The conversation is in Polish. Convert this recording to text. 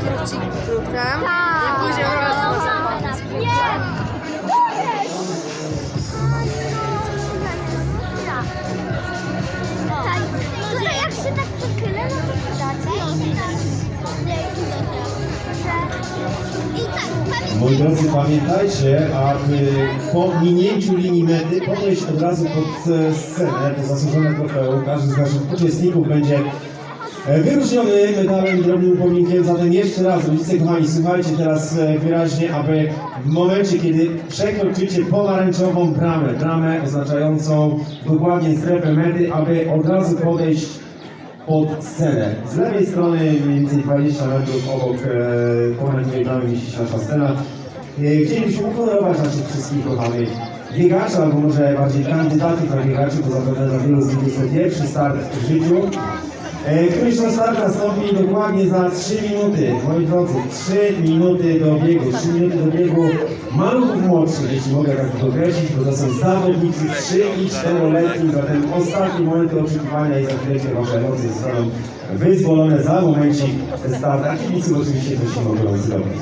Krótkiem. Tak. Moi drodzy, pamiętajcie, aby po minięciu linii mety podejść od razu pod e, scenę, po zasłużone trofeum. Każdy z naszych uczestników będzie e, wyróżniony medalem drobnym upominkiem. Zatem jeszcze raz, rodzice kochani, słuchajcie teraz e, wyraźnie, aby w momencie, kiedy przekroczycie pomarańczową bramę, bramę oznaczającą dokładnie strefę mety, aby od razu podejść pod scenę. Z lewej strony, mniej więcej 20 metrów obok e, pomarańczowej bramy mieści się nasza scena. E, chcielibyśmy uhonorować naszych wszystkich kochanych biegaczy, albo może bardziej kandydatów na biegaczy, bo zapewne dla wielu z nich jest to pierwszy start w życiu. E, to start nastąpi dokładnie za 3 minuty. Moi drodzy, 3 minuty do biegu. 3 minuty do biegu maluchów młodszych, jeśli mogę tak to określić, bo to są zawodnicy 3 i 4-letni, zatem ostatnie momenty oczekiwania i za chwileczkę Wasze emocje zostaną wyzwolone za momencik startu, a kibiców oczywiście też się mogą zrobić.